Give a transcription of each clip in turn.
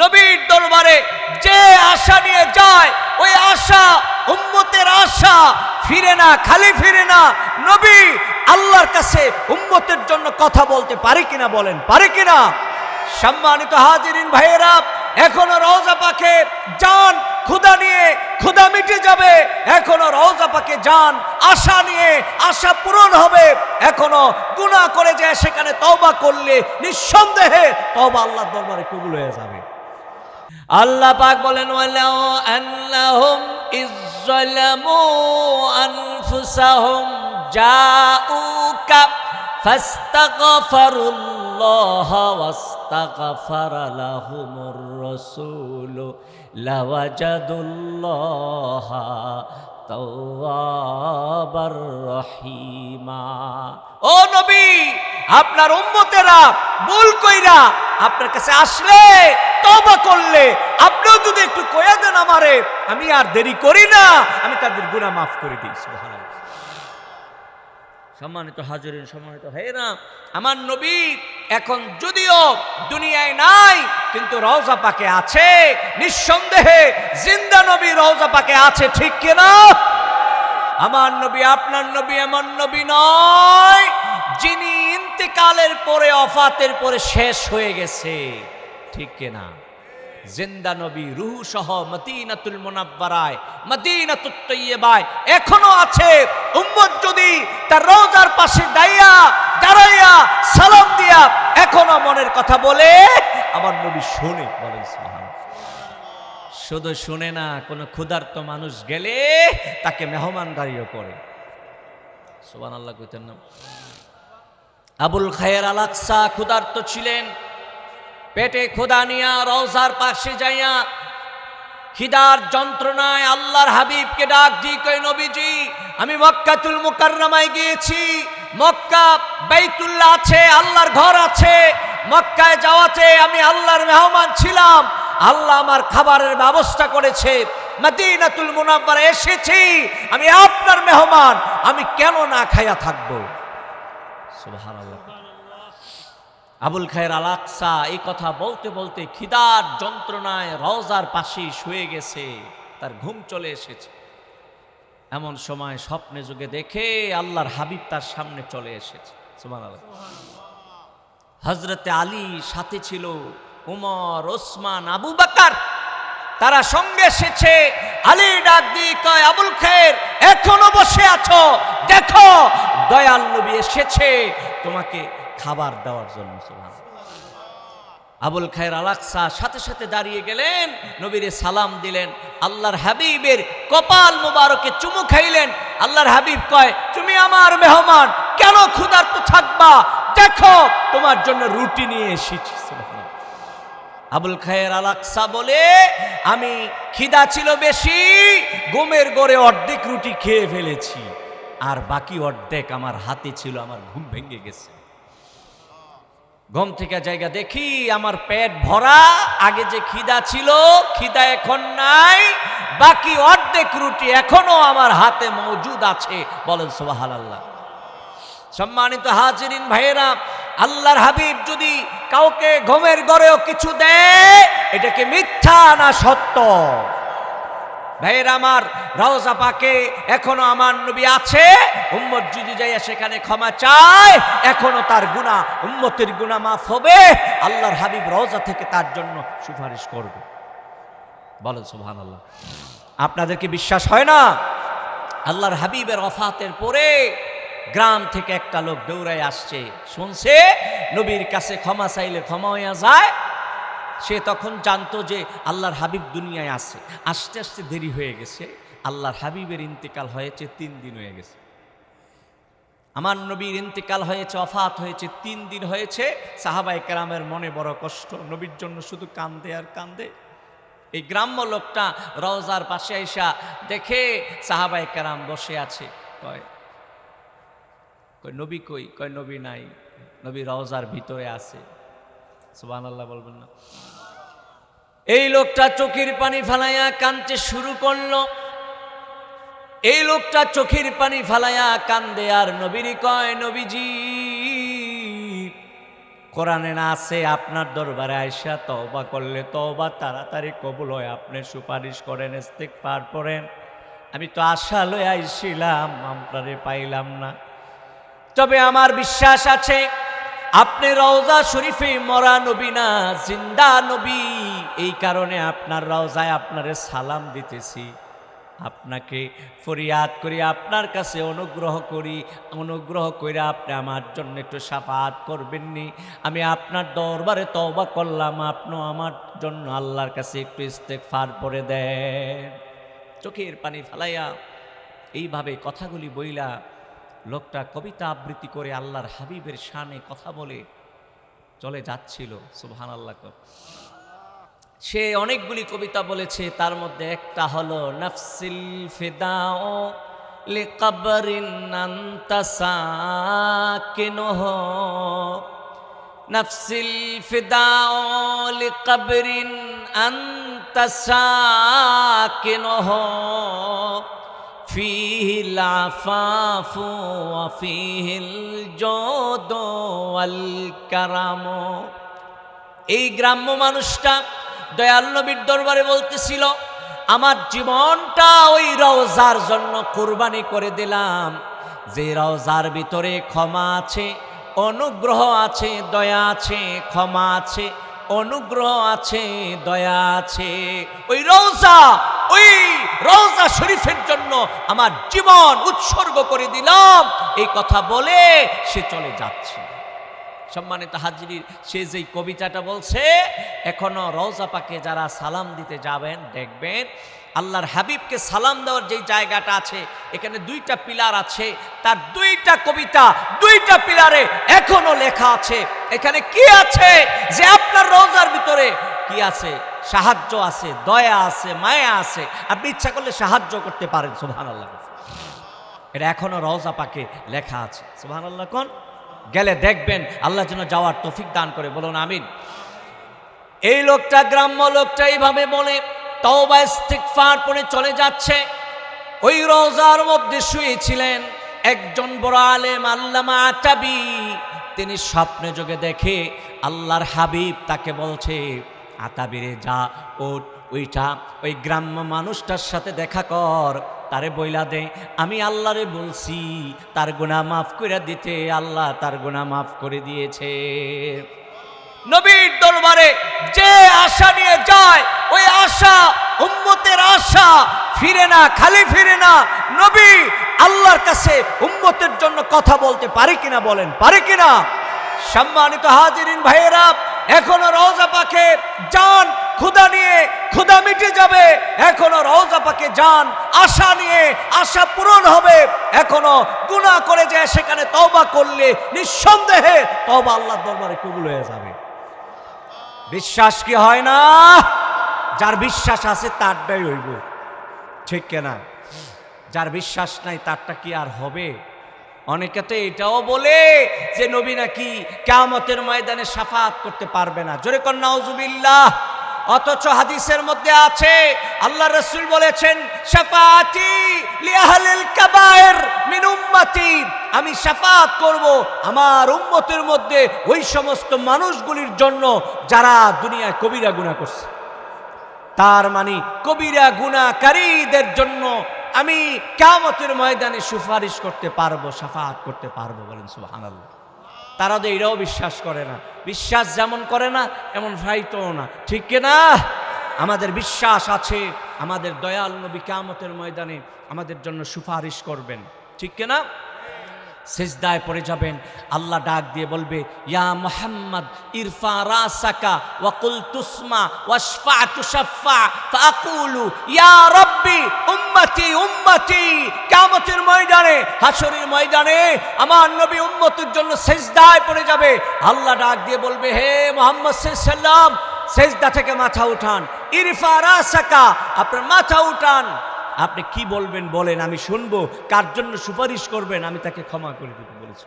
নবীর দরবারে যে আশা নিয়ে যায়, ওই আশা উম্মতের আশা ফিরে না, খালি ফিরে না। নবী আল্লাহর কাছে উম্মতের জন্য কথা বলতে পারে কিনা বলেন, পারে কিনা? সম্মানিত হাজিরিন ভাইয়েরা, এখনও রওজা পাকে যান ক্ষুদা নিয়ে ক্ষুদা মিটে যাবে। এখনও রওজা পাকে যান, আশা নিয়ে আশা পূরণ হবে। এখনও গুনাহ করে যায় সেখানে তওবা করলে নিঃসন্দেহে তওবা আল্লাহর দরবারে কবুল হয়ে যাবে। আল্লাহ পাক বলেন ওয়ালাউ আন্নাহুম ইজ্জালামু আনফুসাহুম জাউকা ফাস্তাগফারুল্লাহ ওয়াস্তাগফার লাহুমুর রাসূল লাওয়াজাদুল্লাহ তাওয়াবার রহিমা ও নবী, আপনার উম্মতেরা ভুল কইরা আপনার কাছে আসলে তবা করলে আপনিও যদি একটু কয়া দেন আমারে, আমি আর দেরি করি না, আমি তাদের গুণা মাফ করে দিই, সুবহানাল্লাহ। সম্মানিত হাজরিন, সম্মানিত ভাইয়েরা, আমার নবী এখন যদিও দুনিয়ায় নাই, কিন্তু রওজা পাকে আছে। নিঃসন্দেহে জিন্দা নবী রওজা পাকে আছে, ঠিক কিনা আমার নবী আপনার নবী আমার নবী নয়, যিনি ইন্তেকালের পরে, অফাতের পরে শেষ হয়ে গেছে, ঠিক কিনা জিন্দা নবী রুহু সহ মদিনাতুল মুনাব্বারায় মদিনাতুত তৈয়বায় এখনও আছে। উম্মত যদি তার রোজার পাশে দাইয়া দাঁড়াইয়া সালাম দিয়া এখনও মনের কথা বলে, আমার নবী শুনে বলেন শুধু শুনে না, কোনো ক্ষুধার্ত মানুষ গেলে তাকে মেহমানদারিও করে। সুবান আল্লাহ কইতেন না। আবুল খায়ের আলাকসা ক্ষুধার্ত ছিলেন। পেটে খোদা নিয়া রওজার পাশে যাইয়া খিদার যন্ত্রণায় আল্লাহর হাবিবকে ডাক দি কই নবীজি, আমি মক্কাতুল মুকাররমায় গিয়েছি। মক্কা বাইতুল্লাহ আছে, আল্লাহর ঘর আছে। মক্কায় যাওয়াতে আমি আল্লাহর মেহমান ছিলাম। আল্লাহ আমার খাবারের ব্যবস্থা করেছে। মদিনাতুল মুনাব্বারে এসেছি, আমি আপনার মেহমান, আমি কেন না খাইয়া থাকব? সুবহানাল্লাহ। আবুল খায়ের আলাকসা এই কথা বলতে বলতে খিদার যন্ত্রণায় রওজার পাশেই শুয়ে গেছে তার ঘুম চলে এসেছে। এমন সময় স্বপ্নে যুগে দেখে আল্লাহর হাবিব তার সামনে চলে এসেছে। হজরতে আলী সাথে ছিল উমর ওসমান আবু বাকার। তারা সঙ্গে এসেছে। আলী ডাক দিয়ে কয় আবুল খায়ের এখনও বসে আছো? দেখো দয়াল নবী এসেছে। তোমাকে খাবার দেওয়ার জন্য, সুবহানাল্লাহ। আবুল খায়ের আলাকসা সাথে সাথে দাঁড়িয়ে গেলেন, নবীরে সালাম দিলেন, আল্লাহর হাবিবের কপাল মুবারকে চুমু খাইলেন। আল্লাহর হাবিব কয়, তুমি আমার মেহমান, কেন ক্ষুধার্ত থাকবা? দেখো, তোমার জন্য রুটি নিয়ে এসেছি আবুল খায়ের আলাকসা বলে, আমি খিদা ছিল বেশি গোমের গড়ে অর্ধেক রুটি খেয়ে ফেলেছি, আর বাকি অর্ধেক আমার হাতে ছিল, আমার ঘুম ভেঙে গেছে। ঘুম থেকে জায়গা দেখি আমার পেট ভরা, আগে যে খিদা ছিল, খিদা এখন নাই, বাকি অর্ধেক রুটি এখনও আমার হাতে মজুদ আছে। বলেন সোহাল আল্লাহ সম্মানিত হাজিরিন ভাইয়েরা, আল্লাহর হাবিব যদি কাউকে ঘুমের গড়েও কিছু দেয় এটাকে মিথ্যা না সত্য? ভাইয়ের আমার, রওজা পাকে এখনও আমার নবী আছে। উম্মত যদি যাইয়া সেখানে ক্ষমা চায়, এখনও তার গুণা উম্মতের গুণা মাফ হবে। আল্লাহর হাবিব রওজা থেকে তার জন্য সুপারিশ করবে। বলেন সুবহান আল্লাহ আপনাদেরকে বিশ্বাস হয় না? আল্লাহর হাবিবের অফাতের পরে গ্রাম থেকে একটা লোক দৌড়ায় আসছে। শুনছে, নবীর কাছে ক্ষমা চাইলে ক্ষমা হইয়া যায় সে তখন জানতো যে আল্লাহর হাবিব দুনিয়ায় আছে। আস্তে আস্তে দেরি হয়ে গেছে। আল্লাহর হাবিবের ইন্তেকাল হয়েছে, তিন দিন হয়ে গেছে। আমার নবীর ইন্তেকাল হয়েছে, অফাত হয়েছে, তিন দিন হয়েছে। সাহাবাই কেরামের মনে বড় কষ্ট। নবীর জন্য শুধু কান্দে আর কান্দে। এই গ্রাম্য লোকটা রওজার পাশে আইসা দেখে সাহাবাই কেরাম বসে আছে। কয় কয়, নবী কই? কয়, নবী নাই। নবী রওজার ভিতরে আছে। সুবান আল্লাহ বলবেন না। এই লোকটা চোখের পানি ফালাইয়া কানতে শুরু করল। এই লোকটা চোখের পানি ফালাইয়া কান্দে আর নবীর কয়, নবীজি, কোরআনে না আছে আপনার দরবারে আয়সা তওবা করলে তওবা তাড়াতাড়ি কবুল হয়। আপনি সুপারিশ করেন ইস্তেক পার করেন আমি তো আশা লয়ে আইছিলাম আপনারে পাইলাম না। তবে আমার বিশ্বাস আছে আপনি রওজা শরীফে মরা নবী না, জিন্দা নবী। এই কারণে আপনার রওজায় আপনারে সালাম দিতেছি। আপনাকে ফরিয়াদ করি, আপনার কাছে অনুগ্রহ করি। অনুগ্রহ করে আপনি আমার জন্য একটু সাফাত করবেননি আমি আপনার দরবারে তওবা করলাম, আপনি আমার জন্য আল্লাহর কাছে একটু ইস্তেগফার করে দেন। চোখের পানি ফেলাইয়া এইভাবে কথাগুলি বইলা লোকটা কবিতা আবৃত্তি করে আল্লাহর হাবিবের শানে কথা বলে চলে যাচ্ছিল সুবহান আল্লাহ সে অনেকগুলি কবিতা বলেছে, তার মধ্যে একটা হলো, নফসিল ফেদাও নফসিল ফিদাও লিকবরিন আনতা সাকিনুহ فيه العفاف وفيه الجود والكرم এই গ্রাম্য মানুষটা দয়াল নবীর দরবারে বলতেছিল আমার জীবনটা ওই রওজার জন্য কোরবানি করে দিলাম যে রওজার ভিতরে ক্ষমা আছে অনুগ্রহ আছে দয়া আছে ক্ষমা আছে অনুগ্রহ আছে, দয়া আছে। ওই রওজা ওই রওজা শরীফের জন্য আমার জীবন উৎসর্গ করে দিলাম। এই কথা বলে সে চলে যাচ্ছে। সম্মানিত হাজির সে যেই কবিতাটা বলছে, এখনও রওজা পাকে যারা সালাম দিতে যাবেন, দেখবেন আল্লাহর হাবিবকে সালাম দেওয়ার যেই জায়গাটা আছে, এখানে দুইটা পিলার আছে, তার দুইটা কবিতা, দুইটা পিলারে এখনও লেখা আছে। এখানে কি আছে যে আপনার রোজার ভিতরে কি আছে? সাহায্য আছে, দয়া আছে, মায়া আছে। আপনি ইচ্ছা করলে সাহায্য করতে পারেন সুবহান আল্লাহ এটা এখনও রওজা পাকে লেখা আছে। সুবহান আল্লাহ কোন? গেলে দেখবেন আল্লাহ যেন যাওয়ার তফিক দান করে। বলুন, আমিন। এই লোকটা, গ্রাম্য লোকটা এইভাবে বলে তওবা ইস্তিগফার পরে চলে যাচ্ছে। ওই রোজার মধ্যে শুয়েছিলেন একজন বড় আলেম আল্লামা আতাবি। তিনি স্বপ্নে যোগে দেখে আল্লাহর হাবিব তাকে বলছে, আতাবিরে যা, ওঠ, ওইটা, ওই গ্রাম্য মানুষটার সাথে দেখা কর। তারে বইলা দে, আমি আল্লাহরে বলছি, তার গুণা মাফ করে দিতে, আল্লাহ তার গুণা মাফ করে দিয়েছে। নবীর দরবারে যে আশা নিয়ে যায়, ওই আশা উম্মতের আশা ফিরে না, খালি ফিরে না। নবী আল্লাহর কাছে উম্মতের জন্য কথা বলতে পারে কিনা বলেন, পারে কিনা? সম্মানিত হাজিরিন ভাইয়েরা, এখনও রওজা পাকে যান ক্ষুদা নিয়ে ক্ষুদা মিটে যাবে। এখনও রওজা পাকে যান, আশা নিয়ে আশা পূরণ হবে। এখনও গুনাহ করে যায় সেখানে তওবা করলে নিঃসন্দেহে তওবা আল্লাহর দরবারে কবুল হয়ে যাবে। বিশ্বাস কি হয় না? যার বিশ্বাস আছে তারটাই হইব। ঠিক কেনা? যার বিশ্বাস নাই, তারটা কি আর হবে? অনেকে তো এটাও বলে যে নবী নাকি কেয়ামতের ময়দানে সাফাত করতে পারবে না। জোরে কন্যা অথচ হাদিসের মধ্যে আছে, আল্লাহ রসুল বলেছেন উম্মতি। আমি সাফাত করব আমার উম্মতের মধ্যে ওই সমস্ত মানুষগুলির জন্য যারা দুনিয়ায় কবিরা গুনাহ করছে। তার মানে কবিরা গুণাকারীদের জন্য আমি কামতের ময়দানে সুপারিশ করতে পারব সাফাত করতে পারব বলেন সুবাহান তারা তো এটাও বিশ্বাস করে না। বিশ্বাস যেমন করে না, এমন ভাইতও না। ঠিক না? আমাদের বিশ্বাস আছে, আমাদের দয়াল নবী কামতের ময়দানে আমাদের জন্য সুপারিশ করবেন। ঠিক না? সেজদায় পড়ে যাবেন। আল্লাহ ডাক দিয়ে বলবে, ইয়া মোহাম্মদ, ইরফা রাসাকা ওয়াকুল তুসমা ওয়াশফা তুশাফা ফাকুলু ইয়া রব্বি, উম্মতি উম্মতি, কিয়ামতের ময়দানে হাসরের ময়দানে আমার নবী উম্মতের জন্য সেজদায় পড়ে যাবে। আল্লাহ ডাক দিয়ে বলবে, হে মোহাম্মদ সাল্লাম সেজদা থেকে মাথা উঠান। ইরফা রাসাকা, আপনার মাথা উঠান। আপনি কি বলবেন বলেন, আমি শুনব। কার জন্য সুপারিশ করবেন, আমি তাকে ক্ষমা করে দেবো বলেছি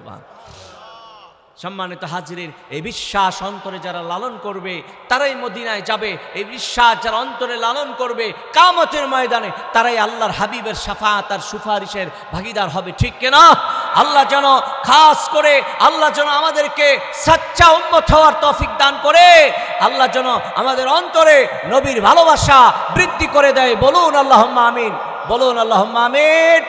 সম্মানিত হাজিরের এই বিশ্বাস অন্তরে যারা লালন করবে, তারাই মদিনায় যাবে। এই বিশ্বাস যারা অন্তরে লালন করবে, কামতের ময়দানে, তারাই আল্লাহর হাবিবের সাফা তার সুপারিশের ভাগিদার হবে। ঠিক কেনা? আল্লাহ যেন খাস করে, আল্লাহ যেন আমাদেরকে সাচ্চা উন্মত হওয়ার তফিক দান করে, আল্লাহ যেন আমাদের অন্তরে নবীর ভালোবাসা বৃদ্ধি করে দেয়। বলুন আল্লাহ আমিন, বলুন আল্লাহ আমিন।